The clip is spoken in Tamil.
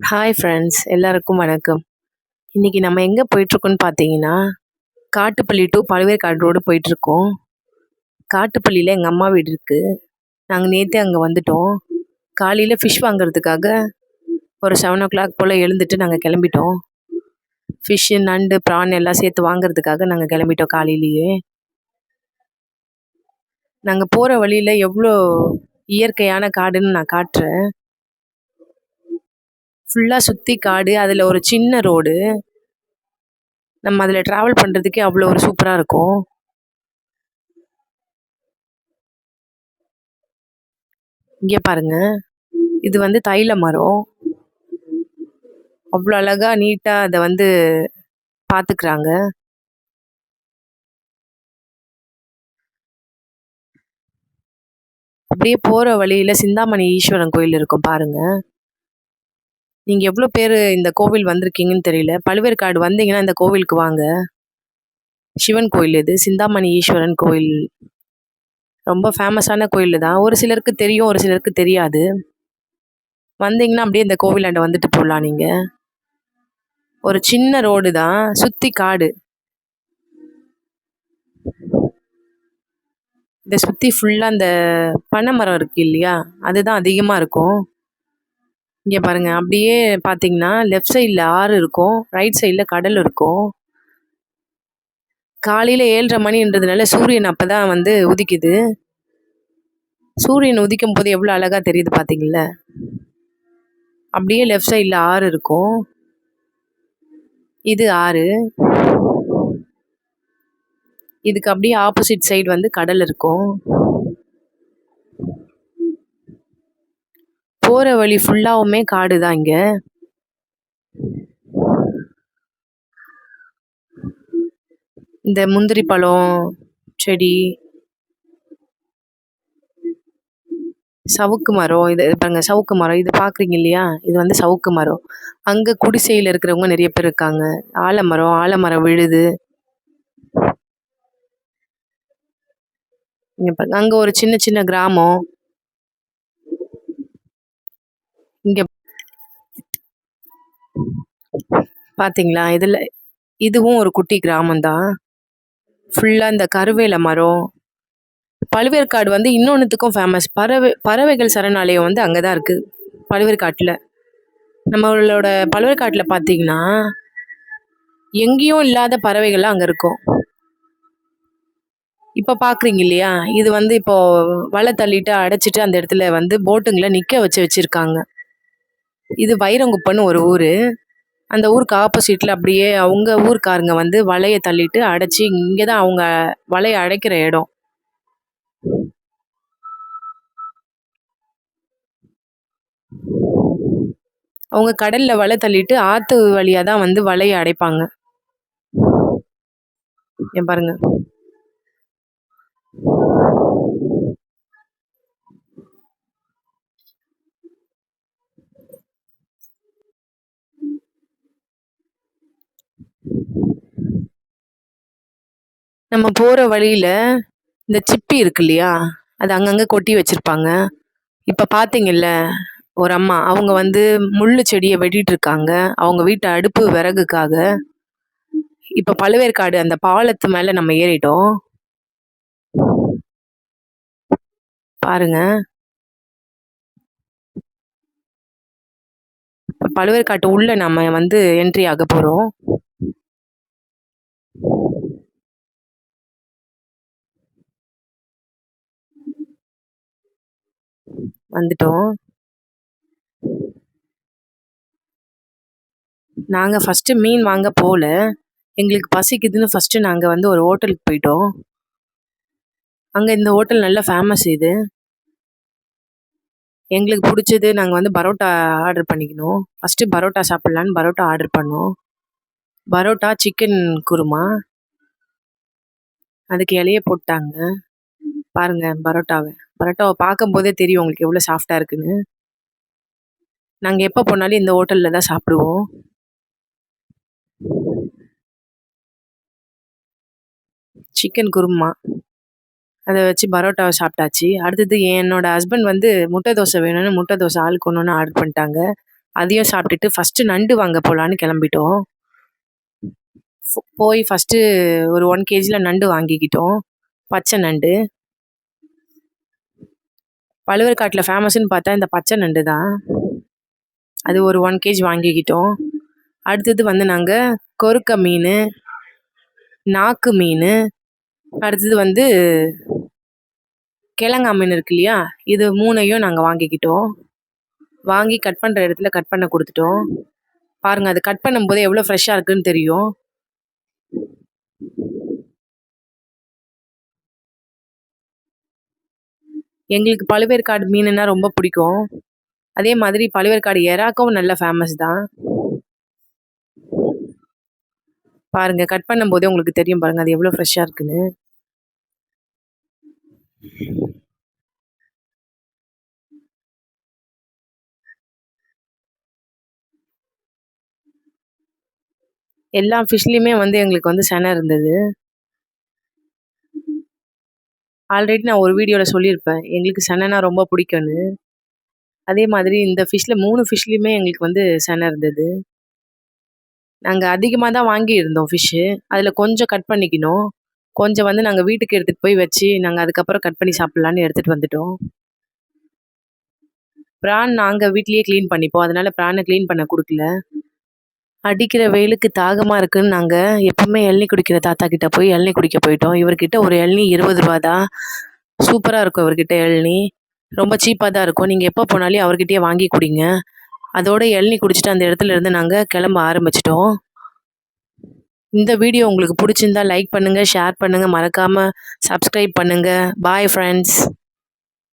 ஹாய் ஃப்ரெண்ட்ஸ் எல்லாருக்கும் வணக்கம். இன்றைக்கி நம்ம எங்கே போயிட்டுருக்கோன்னு பார்த்தீங்கன்னா காட்டுப்பள்ளி டு பழுவேற்காடு ரோடு போயிட்டுருக்கோம். காட்டுப்பள்ளியில் எங்கள் அம்மா வீடு இருக்குது நாங்கள் நேற்றே அங்கே வந்துட்டோம். காலையில் ஃபிஷ் வாங்குறதுக்காக ஒரு செவன் ஓ கிளாக் போல் எழுந்துட்டு நாங்கள் கிளம்பிட்டோம். ஃபிஷ்ஷு நண்டு ப்ரான் எல்லாம் சேர்த்து வாங்குறதுக்காக நாங்கள் கிளம்பிட்டோம் காலையிலேயே. நாங்கள் போகிற வழியில் எவ்வளோ இயற்கையான காடுன்னு நான் காட்டுறேன். ஃபுல்லாக சுற்றி காடு அதில் ஒரு சின்ன ரோடு நம்ம அதில் ட்ராவல் பண்ணுறதுக்கே அவ்வளோ ஒரு சூப்பராக இருக்கும். இங்கே பாருங்க. இது வந்து தைல மரம். அவ்வளோ அழகாக நீட்டாக அதை வந்து பார்த்துக்கிறாங்க அப்படியே போகிற வழியில் சிந்தாமணி ஈஸ்வரன் கோயில் இருக்கும் பாருங்கள் நீங்கள் எவ்வளோ பேர் இந்த கோவில் வந்திருக்கீங்கன்னு தெரியல. பழுவேற்காடு வந்தீங்கன்னா இந்த கோவிலுக்கு வாங்க. சிவன் கோயில் இது சிந்தாமணி ஈஸ்வரன் கோயில். ரொம்ப ஃபேமஸான கோயில் தான். ஒரு சிலருக்கு தெரியும் ஒரு சிலருக்கு தெரியாது. வந்தீங்கன்னா அப்படியே இந்த கோவிலாண்ட வந்துட்டு போகலாம் நீங்கள் ஒரு சின்ன ரோடு தான் சுற்றி காடு. இதை சுற்றி ஃபுல்லாக அந்த பனை மரம் இருக்கு இல்லையா? அதுதான் அதிகமாக இருக்கும். இங்கே பாருங்க அப்படியே பார்த்தீங்கன்னா லெஃப்ட் சைடில் ஆறு இருக்கும் ரைட் சைடில் கடல் இருக்கும். காலையில் ஏழரை மணின்றதுனால சூரியன் அப்போ தான் வந்து உதிக்குது. சூரியன் உதிக்கும் போது எவ்வளோ அழகாக தெரியுது பார்த்தீங்கள அப்படியே லெஃப்ட் சைடில் ஆறு இருக்கும். இது ஆறு. இதுக்கு அப்படியே ஆப்போசிட் சைடு வந்து கடல் இருக்கும். போகிற வழி ஃபுல்லாவுமே காடு தான் இங்கே. இந்த முந்திரி பழம் செடி சவுக்கு மரம் இது பாருங்க சவுக்கு மரம் இது பார்க்குறீங்க இல்லையா? இது வந்து சவுக்கு மரம். அங்கே குடிசையில் இருக்கிறவங்க நிறைய பேர் இருக்காங்க. ஆலமரம் ஆலமரம் விழுது. அங்கே ஒரு சின்ன சின்ன கிராமம். இங்க பார்த்தீங்களா? இதில் இதுவும் ஒரு குட்டி கிராமம் தான். ஃபுல்லா இந்த கருவேல மரம். பழுவேற்காடு வந்து இன்னொன்றுத்துக்கும் ஃபேமஸ். பறவை பறவைகள் சரணாலயம் வந்து அங்கே தான் இருக்குது பழுவேற்காட்டில் நம்மளோட பழுவேற்காட்டில் பார்த்தீங்கன்னா, எங்கேயும் இல்லாத பறவைகள்லாம் அங்கே இருக்கும். இப்போ பார்க்குறீங்க இல்லையா? இது வந்து இப்போ வலை தள்ளிட்டு அடைச்சிட்டு அந்த இடத்துல வந்து போட்டுங்களை நிற்க வச்சு வச்சுருக்காங்க இது வைரங்குப்பன்னு ஒரு ஊர். அந்த ஊருக்கு ஆப்போசிட்டில் அப்படியே அவங்க ஊருக்காரங்க வந்து வலையை தள்ளிட்டு அடைச்சி இங்கே தான் அவங்க வலையை அடைக்கிற இடம். அவங்க கடல்ல வலை தள்ளிட்டு ஆத்து வழியா தான் வந்து வலையை அடைப்பாங்க. ஏன் பாருங்க. நம்ம போகிற வழியில் இந்த சிப்பி இருக்கு இல்லையா அது அங்கங்கே கொட்டி வச்சுருப்பாங்க. இப்போ பார்த்தீங்கல்ல ஒரு அம்மா அவங்க வந்து முள்ளு செடியை வெட்டிட்டு இருக்காங்க அவங்க வீட்டு அடுப்பு விறகுக்காக. இப்போ பழுவேற்காடு அந்த பாலத்து மேலே நம்ம ஏறிட்டோம். பாருங்க. பழுவேற்காட்டு உள்ள நம்ம வந்து என்ட்ரி ஆக போகிறோம் வந்துட்டோம். நாங்கள் ஃபஸ்ட்டு மீன் வாங்க போகல எங்களுக்கு பசிக்குதுன்னு ஃபஸ்ட்டு நாங்கள் வந்து ஒரு ஹோட்டலுக்கு போயிட்டோம். அங்கே இந்த ஹோட்டல் நல்ல ஃபேமஸ் இது. எங்களுக்கு பிடிச்சது நாங்கள் வந்து பரோட்டா ஆர்டர் பண்ணிக்கணும். ஃபஸ்ட்டு பரோட்டா சாப்பிட்லான்னு பரோட்டா ஆர்டர் பண்ணோம். பரோட்டா சிக்கன் குருமா. அதுக்கு இலைய போட்டாங்க. பாருங்கள் பரோட்டாவை. பரோட்டாவை பார்க்கும்போதே தெரியும் உங்களுக்கு எவ்வளோ சாஃப்டாக இருக்குன்னு. நாங்கள் எப்போ போனாலும் இந்த ஹோட்டலில் தான் சாப்பிடுவோம். சிக்கன் குருமா. அதை வச்சு பரோட்டாவை சாப்பிட்டாச்சு. அடுத்தது என்னோடய ஹஸ்பண்ட் வந்து முட்டை தோசை வேணும்னு முட்டை தோசை ஆளுக்கு ஒன்று ஆர்டர் பண்ணிட்டாங்க. அதையும் சாப்பிட்டுட்டு ஃபஸ்ட்டு நண்டு வாங்க போகலான்னு கிளம்பிட்டோம். போய் ஃபஸ்ட்டு ஒரு ஒன் கேஜியில் நண்டு வாங்கிக்கிட்டோம். பச்சை நண்டு. பழுவர்காட்டில் ஃபேமஸ்ன்னு பார்த்தா இந்த பச்சை நண்டு தான். அது ஒரு ஒன் கேஜி வாங்கிக்கிட்டோம். அடுத்தது வந்து நாங்கள் கொறுக்க மீன் நாக்கு மீன் அடுத்தது வந்து கிழங்கா மீன் இருக்கு இல்லையா? இது மூணையும் நாங்கள் வாங்கிக்கிட்டோம். வாங்கி கட் பண்ணுற இடத்துல கட் பண்ண கொடுத்துட்டோம். பாருங்கள் அது கட் பண்ணும்போது எவ்வளோ ஃப்ரெஷ்ஷாக இருக்குன்னு தெரியும். எங்களுக்கு பழுவேற்காடு மீனுன்னா ரொம்ப பிடிக்கும். அதே மாதிரி பழுவேற்காடு எறாக்கும் நல்ல ஃபேமஸ் தான். பாருங்க கட் பண்ணும்போதே உங்களுக்கு தெரியும் பாருங்க அது எவ்வளோ ஃப்ரெஷ்ஷாக இருக்குன்னு. எல்லா ஃபிஷ்லேயுமே வந்து எங்களுக்கு வந்து செனை இருந்தது. ஆல்ரெடி நான் ஒரு வீடியோவில் சொல்லியிருப்பேன். எங்களுக்கு செனைனா ரொம்ப பிடிக்கும்னு. அதே மாதிரி இந்த ஃபிஷ்ஷில் மூணு ஃபிஷ்லேயுமே எங்களுக்கு வந்து செனை இருந்தது. நாங்கள் அதிகமாக தான் வாங்கியிருந்தோம் ஃபிஷ்ஷு அதில் கொஞ்சம் கட் பண்ணிக்கணும். கொஞ்சம் வந்து நாங்கள் வீட்டுக்கு எடுத்துகிட்டு போய் வச்சு நாங்கள் அதுக்கப்புறம் கட் பண்ணி சாப்பிட்லான்னு எடுத்துகிட்டு வந்துட்டோம். ப்ரான் நாங்கள் வீட்லேயே க்ளீன் பண்ணிப்போம். அதனால் ப்ரானை க்ளீன் பண்ண கொடுக்கல. அடிக்கிற வெயிலுக்கு தாகமாக இருக்குன்னு நாங்கள் எப்போவுமே இளநி குடிக்கிற தாத்தா கிட்டே போய் இளநி குடிக்க போயிட்டோம். இவர்கிட்ட ஒரு இளநீ இருபது ரூபா தான். சூப்பராக இருக்கும் இவர்கிட்ட இளநீ ரொம்ப சீப்பாக தான் இருக்கும். நீங்கள் எப்போ போனாலும் அவர்கிட்டயே வாங்கி குடிங்க. அதோட இளநீ குடிச்சிட்டு அந்த இடத்துல இருந்து நாங்கள் கிளம்ப ஆரம்பிச்சிட்டோம். இந்த வீடியோ உங்களுக்கு பிடிச்சிருந்தா லைக் பண்ணுங்கள் ஷேர் பண்ணுங்கள் மறக்காமல் சப்ஸ்கிரைப் பண்ணுங்கள் பாய் ஃப்ரெண்ட்ஸ்